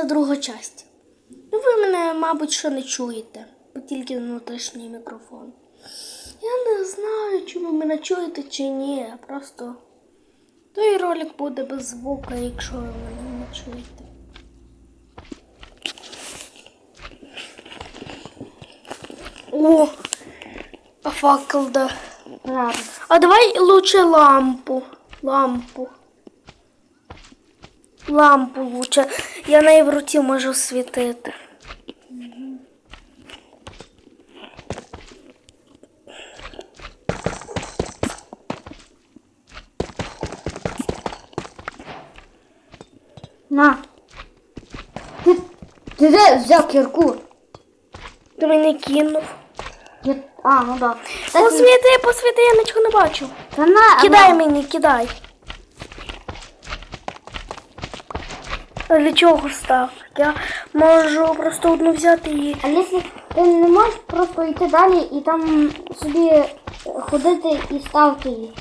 Це друга часть. Ну, ви мене, мабуть, що не чуєте, бо тільки внутрішній мікрофон. Я не знаю, чи ви мене чуєте чи ні. Просто той ролик буде без звука, якщо ви мене не чуєте. О, а факел да. А давай лучше лампу. Лампу. Лампу лучше. Я неї в руці можу світити. На. Ти, ти де взяв кірку? Ти мене кинув. Я... А, ну да. Та, Посвіти, посвіти, я нічого не бачу. та на, Кидай на. мені, кидай. Для чого став? Я можу просто одну взяти і. А якщо ти не можеш просто йти далі і там собі ходити і ставити її.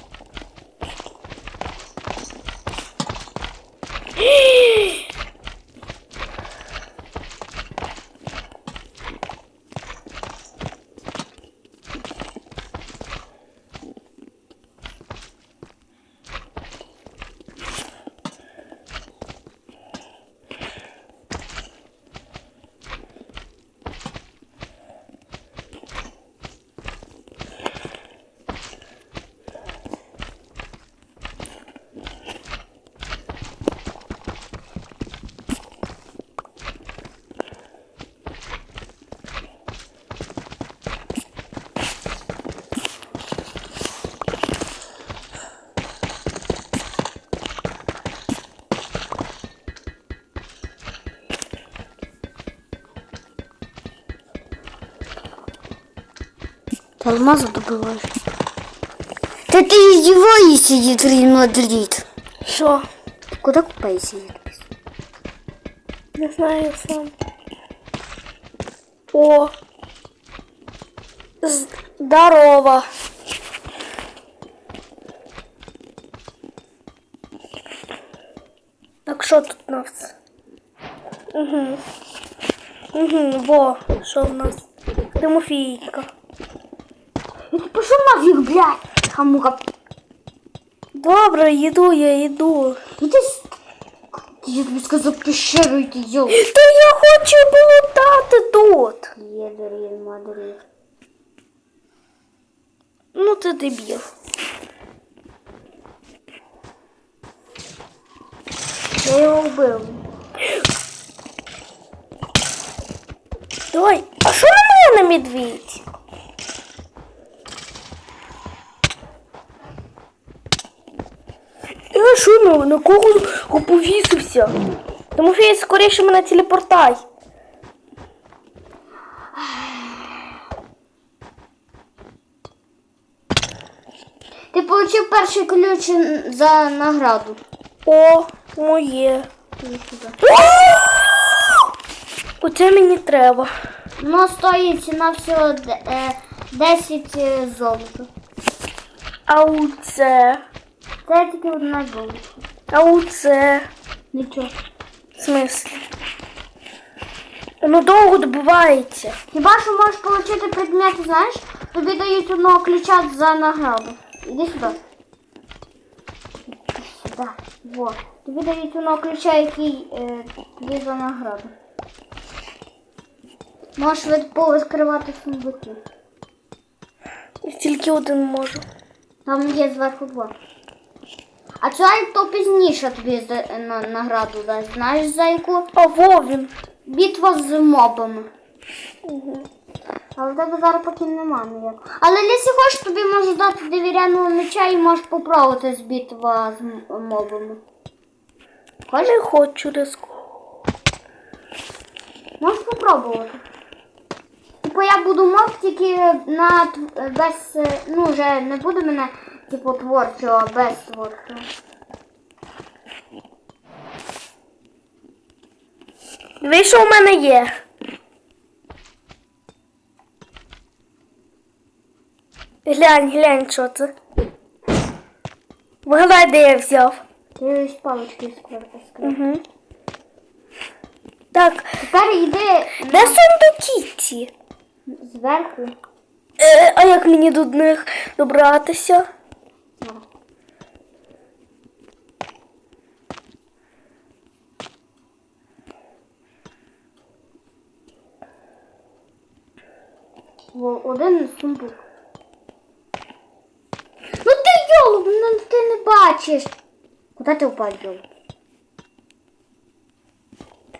Ти алмазу добиваєш. Та ти издеваешься, Реал Мадрид. Що? Куда купаешься? Не знаю сам. О. Здорово. Так що тут у нас? Угу. Угу, во, що в нас? Тимофійка. Нафиг, блядь, хамука. Добре, їду, я їду. Иди с... Я тобі сказав пещеру йти, йоу. Та я хочу полутати тут. Реал Мадрид. Ну ти дебіл. Я його вбив. Давай, а що на мене медвідь? Я що на, на кого повісився? Тимофій, скоріше мене телепортай. Ти отримав перший ключ за награду. О, моє. Оце мені треба. Ну, стоїть на всього де- е, 10 е, золота. А оце. Це тільки одна золото. А оце. Нічого. В смислі? Воно довго добувається. Хіба що можеш отримати предмети, знаєш? Тобі дають одного ключа за награду. Іди сюди. Сюди. Во. Тобі дають одного ключа, який е, тобі за награду. Можеш від повискривати сундуки. Тільки один можу. Там є зверху два. А цей то пізніше тобі за, на, награду дасть. Знаєш за яку? А во він. Битва з мобами. Угу. Але в тебе зараз поки нема ніякого. Але якщо хочеш, тобі можу дати довіряного меча і можеш попробувати з битва з мобами. Хочеш? Не хочу ризику. Можеш попробувати. Типу я буду моб тільки на е, Ну, вже не буде мене, типу, творчого, без творчого. Дивись, що в мене є. Глянь, глянь, що це. Вгадай, де я взяв. Ти ось квартири. Угу. Так, Тепер йди де сундуки? зверху. Е, а як мені до них добратися? Во, Один сундук. Ну ти йолуб, ну ти не бачиш. Куди ти впав, йолуб?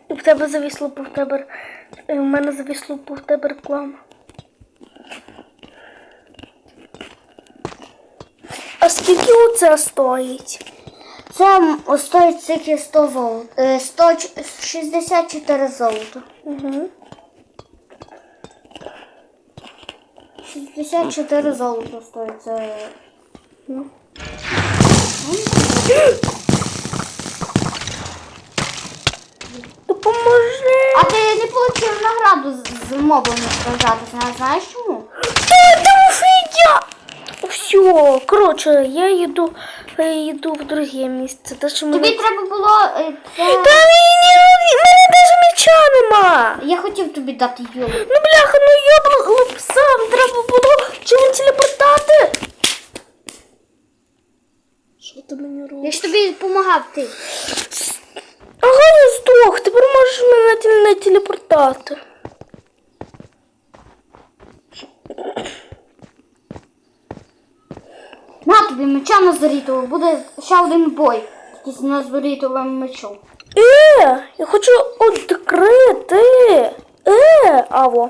І в тебе завісло по в тебе. е, В мене завісло по в тебе реклама. А скільки оце стоїть? Це стоїть тільки 100 золота. Е, 164 золота. Угу. 64 золота стоит. Ну. Допоможи! А ти не отримав награду з, мобами сражатися, знаєш чому? Тому що я... Все, коротше, я їду, я їду в друге місце. Те, що Тобі мені... треба було е, це... Та мені, мене навіть меча нема. Я хотів тобі дати йолу. Ну бляха, ну я б сам треба було чому телепортати. Що ти мені Я робиш? ж тобі допомагав ти. Ага, я здох, тепер можеш мене теле- не телепортати. На тобі меча на зорітову, буде ще один бой. Тільки з назорітовим мечом. Е, я хочу відкрити. Е, аво.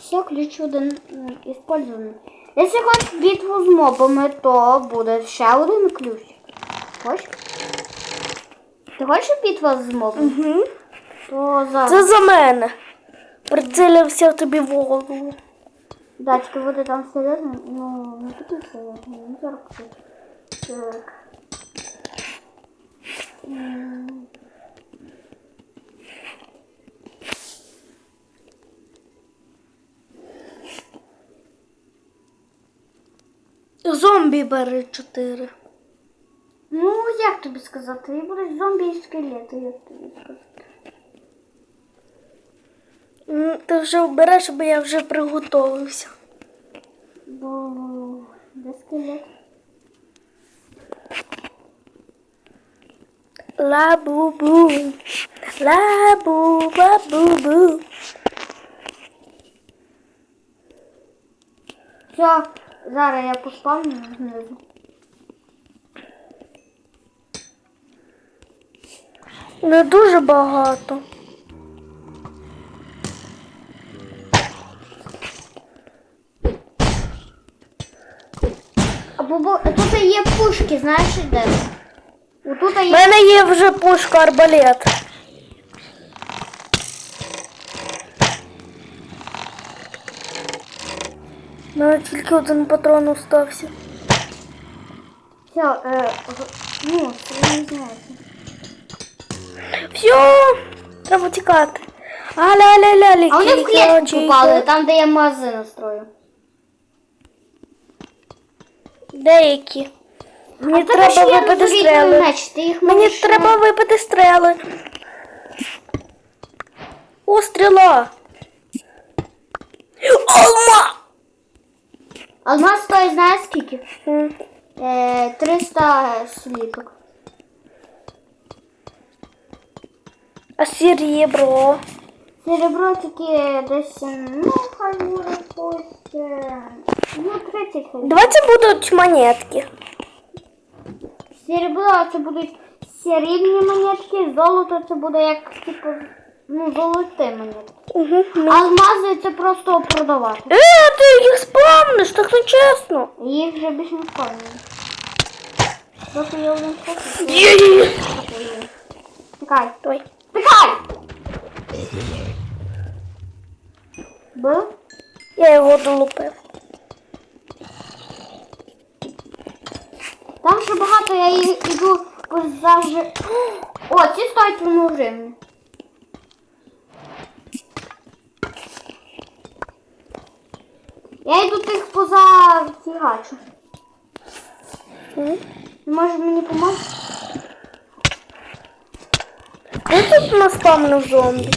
Все, ключ один использований. Якщо хочеш битву з мобами, то буде ще один ключ. Хочеш? Ти хочеш битву з мобами? Угу. То зараз. Це за мене. Прицілився тобі в голову. Да, тільки буде там серйозно, ну не такі серйозно, ну покажу. Так. Зомбі бери чотири. Ну, тобі сказати? І будуть зомбі і скелети, як тобі сказати. М, Ти вже обереш, бо я вже приготовився. Бо де скелет? Ла-бу-бу. Ла-бу-ба-бу-бу. Все, зараз я поспавню знизу. Не дуже багато. Або бо тут є пушки, знаєш де? Отут У є. мене є вже пушка арбалет. У мене тільки один патрон остався. Все, е, ну, це не знаєте. Все, треба тікати. Аля-ля-ля, А вони в клітку попали, там, де я магазин настрою. Деякі. Мені треба випити їх Мені треба випити стрели. О, стріла. Алма! Алмаз стоїть, знаєш скільки? Е, 300 сліпок. А серебро? Серебро тільки десь, ну, хай буде ось, ну, 30 хай. Давайте будуть монетки. Серебро це будуть срібні монетки, золото це буде як, типу, ну, золоті монетки. Угу. Алмази це просто продавати. Е, ти їх спамниш, так не чесно. Їх вже більше не впевнені. Просто я один хочу. Є-є-є. Тикай. Ой. Я його долупив. Там ще багато, я йду позавжди. О, ці стоять одну гривню. Я йду тих поза фігачу. Може мені помогти? Ти тут наспавнив зомбі.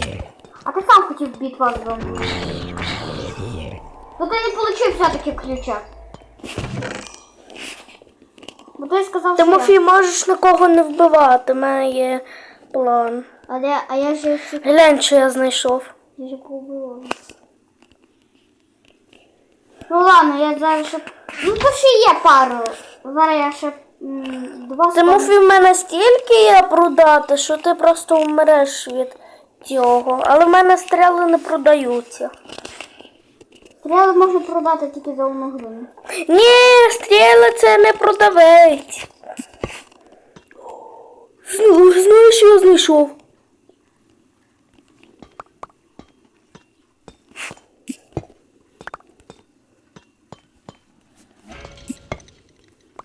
А ти сам хотів битва з зомбі. Ну ти не отримав все-таки ключа. Бо ти сказав, що... Тимофій, можеш нікого не вбивати, в мене є план. А, я, а я же всі... Глянь, що я знайшов. Я же побила. Ну ладно, я зараз ще... Ну то ще є пару. Зараз я ще два спам- Тимофій, в мене стільки є продати, що ти просто умреш від цього. Але в мене стріли не продаються. Стріли можна продати тільки за одну гривню. Ні, стріли це не продавець. Знаєш, що я знайшов?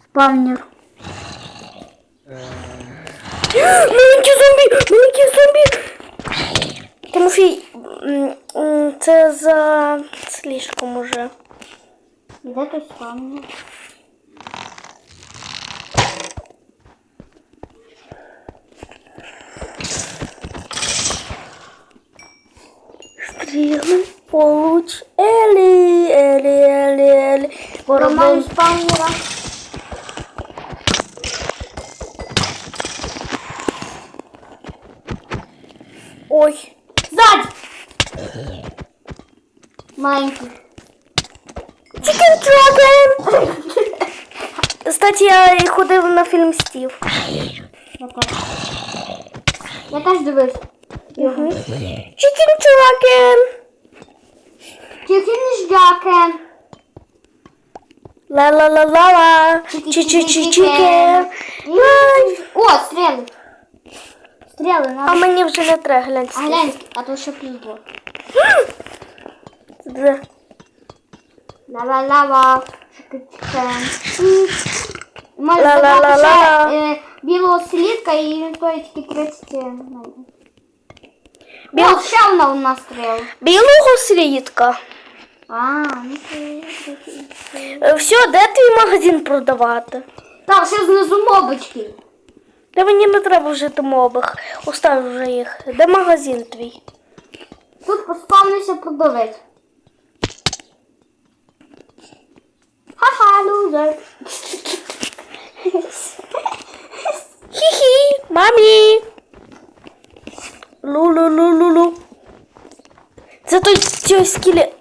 Спавнер. Маленький зомбі! Маленький зомбі! Тимофій, це за слишком уже. Де той спавнер? Стріли получ Елі, Елі, Елі, Елі. Роман Воробей. спавнера. Маленький. Chicken Dragon! Кстати, я і ходив на фільм Стів. Я теж. Я теж дивився. Chicken Dragon! Ла-ла-ла-ла-ла. Чи-чи-чи-чикен. О, стріли. Стріли, А надо. мені вже не треба глянь. А глянь, а то ще плюс. Де? Лава-лава. Чикен. Може Ла-ла-ла-ла. забрати ще білого слідка і він стоїть тільки 30. Біл... О, ще у нас стріла. Білого слідка. А, ну це... Е, Все, де твій магазин продавати? Так, ще знизу мобочки. Та мені не треба вже мобих. Остав вже їх. Де магазин твій? Тут поспавнився продавець. Лузер. Хі-хі, мамі. Лу-лу-лу-лу-лу. Це той цей скілі.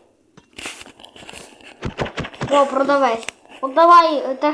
О, продавай. Ну, давай е, те,